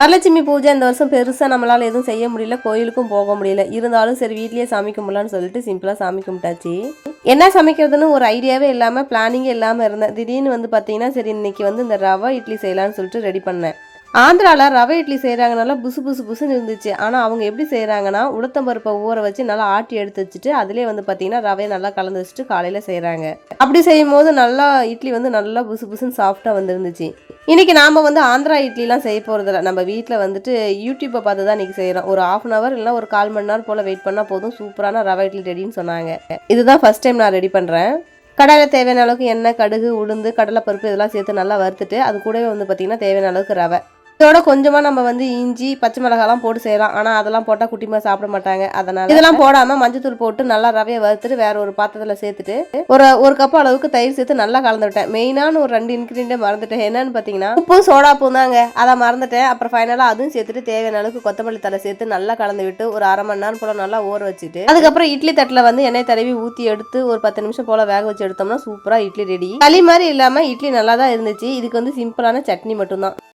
வரலட்சுமி பூஜை இந்த வருஷம் பெருசாக நம்மளால் எதுவும் செய்ய முடியல கோயிலுக்கும் போக முடியல. இருந்தாலும் சரி வீட்லேயே சாமி கும்பிடலான்னு சொல்லிட்டு சிம்பிளாக சாமி கும்பிட்டாச்சு. என்ன சமைக்கிறதுன்னு ஒரு ஐடியாவே இல்லாமல் பிளானிங்கே இல்லாமல் இருந்தேன். திடீர்னு வந்து பார்த்தீங்கன்னா சரி இன்னைக்கு வந்து இந்த ரவா இட்லி செய்யலாம்னு சொல்லிட்டு ரெடி பண்ணேன். ஆந்திராவில் ரவை இட்லி செய்கிறாங்க நல்லா புசு புசு புசுன்னு இருந்துச்சு. ஆனால் அவங்க எப்படி செய்கிறாங்கன்னா உளுத்தம்பருப்பை ஊற வச்சு நல்லா ஆட்டி எடுத்து வச்சுட்டு அதிலே வந்து பார்த்தீங்கன்னா ரவையை நல்லா கலந்து வச்சுட்டு காலையில் செய்கிறாங்க அப்படி செய்யும் போது நல்லா இட்லி வந்து நல்லா புசு புசுன்னு சாஃப்டாக வந்துருந்துச்சு. இன்றைக்கி நாம் வந்து ஆந்திரா இட்லிலாம் செய்ய போகிறதில்ல நம்ம வீட்டில் வந்துட்டு யூடியூப்பை பார்த்து தான் இன்றைக்கி செய்கிறோம் ஒரு ஆஃப் அன் ஹவர் இல்லைனா ஒரு கால் மணி நேரம் போல் வெயிட் பண்ணால் போதும். சூப்பரான ரவை இட்லி ரெடின்னு சொன்னாங்க. இதுதான் ஃபஸ்ட் டைம் நான் ரெடி பண்ணுறேன் கடாயில் தேவையான அளவுக்கு எண்ணெய் கடுகு உளுந்து கடலைப்பருப்பு இதெல்லாம் சேர்த்து நல்லா வறுத்துட்டு அது கூடவே வந்து பார்த்திங்கன்னா தேவையான அளவுக்கு ரவை. இதோட கொஞ்சமாக நம்ம வந்து இஞ்சி பச்சை மிளகாலாம் போட்டு செய்யலாம். ஆனால் அதெல்லாம் போட்டால் குட்டிமா சாப்பிட மாட்டாங்க. அதனால இதெல்லாம் போடாமல் மஞ்சத்தூள் போட்டு நல்லா ரவையை வறுத்துட்டு வேற ஒரு பாத்திரத்தில் சேர்த்துட்டு ஒரு ஒரு கப் அளவுக்கு தயிர் சேர்த்து நல்லா கலந்து விட்டேன். மெயினான ஒரு ரெண்டு இன்க்ரீடியன்ட்டே மறந்துட்டேன். என்னன்னு பார்த்தீங்கன்னா உப்பும் சோடாப்பும் தாங்க அதை மறந்துட்டேன். அப்புறம் ஃபைனலாக அதுவும் சேர்த்துட்டு தேவையான அளவுக்கு கொத்தமல்லி தலை சேர்த்து நல்லா கலந்து விட்டு ஒரு அரை மணி நேரம் போல் நல்லா ஊற வச்சுட்டு அதுக்கப்புறம் இட்லி தட்டில் வந்து எண்ணெய் தடவி ஊற்றி எடுத்து ஒரு பத்து நிமிஷம் போல் வேக வச்சு எடுத்தோம்னா சூப்பராக இட்லி ரெடி களி மாதிரி இல்லாமல் இட்லி நல்லா தான் இருந்துச்சு. இதுக்கு வந்து சிம்பிளான சட்னி மட்டும்தான்.